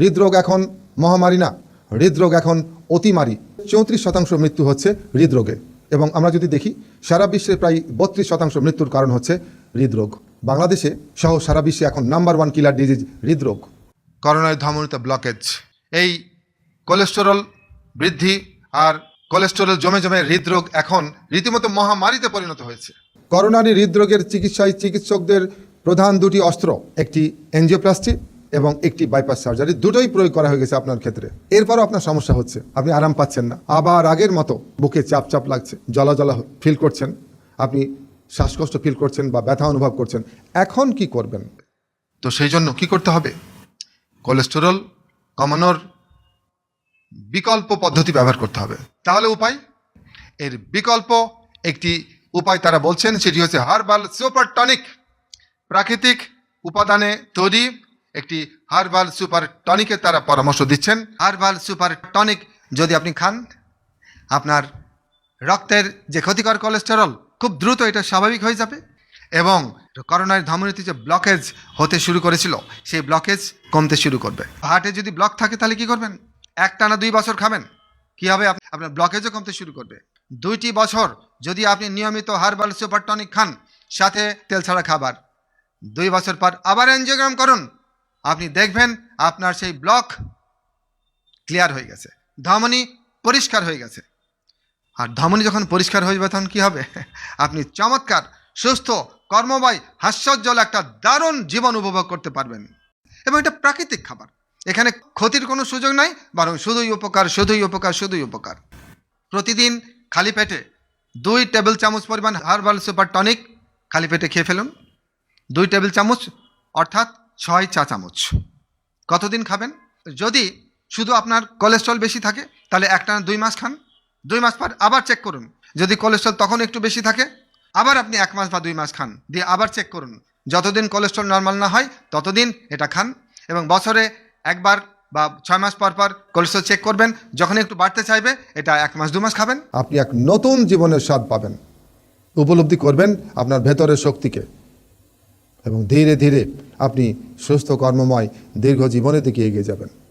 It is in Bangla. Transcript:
হৃদরোগ এখন মহামারী না হৃদরোগ এখন অতিমারী। চৌত্রিশ শতাংশ মৃত্যু হচ্ছে হৃদরোগে। এবং আমরা যদি দেখি সারা বিশ্বে প্রায় বত্রিশ শতাংশ মৃত্যুর কারণ হচ্ছে হৃদরোগ। বাংলাদেশে সহ সারা বিশ্বে এখন নাম্বার ওয়ান কিলার ডিজিজ হৃদরোগ। করোনায় ধমনীতে ব্লকেজ। এই কোলেস্টেরল বৃদ্ধি আর কোলেস্টেরল জমে জমে হৃদরোগ এখন রীতিমতো মহামারীতে পরিণত হয়েছে। করোনারি হৃদরোগের চিকিৎসায় চিকিৎসকদের প্রধান দুটি অস্ত্র একটি এনজিওপ্লাস্টি এবং একটি বাইপাস সার্জারি দুটোই প্রয়োগ করা হয়ে গেছে আপনার ক্ষেত্রে। এরপরও আপনার সমস্যা হচ্ছে। আপনি আরাম পাচ্ছেন না। আবার আগের মতো বুকে চাপ চাপ লাগছে জলা জলা ফিল করছেন, আপনি শ্বাসকষ্ট ফিল করছেন বা ব্যথা অনুভব করছেন। এখন কি করবেন? তো সেই জন্য কি করতে হবে? কোলেস্টেরল কমানোর বিকল্প পদ্ধতি ব্যবহার করতে হবে। তাহলে উপায়? এর বিকল্প একটি উপায় তারা বলছেন, সেটি হচ্ছে হার্বাল সুপার টনিক প্রাকৃতিক উপাদানে তৈরি একটি হার্বাল সুপার টনিকের তারা পরামর্শ দিচ্ছেন। হার্বাল সুপার টনিক যদি আপনি খান, আপনার রক্তের যে ক্ষতিকর কোলেস্টেরল খুব দ্রুত এটা স্বাভাবিক হয়ে যাবে এবং করোনার ধমনীতে যে ব্লকেজ হতে শুরু করেছিল, সেই ব্লকেজ কমতে শুরু করবে। হার্টে যদি ব্লক থাকে, তাহলে কি করবেন? একটানা দুই বছর খাবেন। কি হবে? আপনার ব্লকেজও কমতে শুরু করবে। দুইটি বছর যদি আপনি নিয়মিত হার্বাল সুপার টনিক খান, সাথে তেল ছাড়া খাবার। দুই বছর পর আবার এনজিওগ্রাম করুন। আপনি দেখবেন আপনার সেই ব্লক ক্লিয়ার হয়ে গেছে। ধমনী পরিষ্কার হয়ে গেছে। আর ধমনী যখন পরিষ্কার হয়ে যাবে তখন কী হবে? আপনি চমৎকার, সুস্থ, কর্মময়, হাস্যজ্জ্বল একটা দারুণ জীবন উপভোগ করতে পারবেন। এবং এটা প্রাকৃতিক খাবার। এখানে ক্ষতির কোনো সুযোগ নাই, বরং শুধুই উপকার শুধুই উপকার শুধুই উপকার। প্রতিদিন খালি পেটে দুই টেবিল চামচ পরিমাণ হার্বাল সুপার টনিক খালি পেটে খেয়ে ফেলুন। দুই টেবিল চামচ, অর্থাৎ ছয় চা চামচ। কতদিন খাবেন? যদি শুধু আপনার কোলেস্ট্রল বেশি থাকে, তাহলে একটা দুই মাস খান। দুই মাস পর আবার চেক করুন। যদি কোলেস্ট্রল তখন একটু বেশি থাকে, আবার আপনি এক মাস বা দুই মাস খান। দিয়ে আবার চেক করুন। যতদিন কোলেস্ট্রল নর্মাল না হয়, ততদিন এটা খান এবং বছরে একবার বা ছয় মাস পর পর কোলেস্ট্রল চেক করবেন। যখন একটু বাড়তে চাইবে, এটা এক মাস, দু মাস খাবেন। আপনি এক নতুন জীবনের স্বাদ পাবেন। উপলব্ধি করবেন আপনার ভেতরের শক্তিকে। এবং ধীরে ধীরে আপনি সুস্থ কর্মময় দীর্ঘ জীবনের দিকে এগিয়ে যাবেন।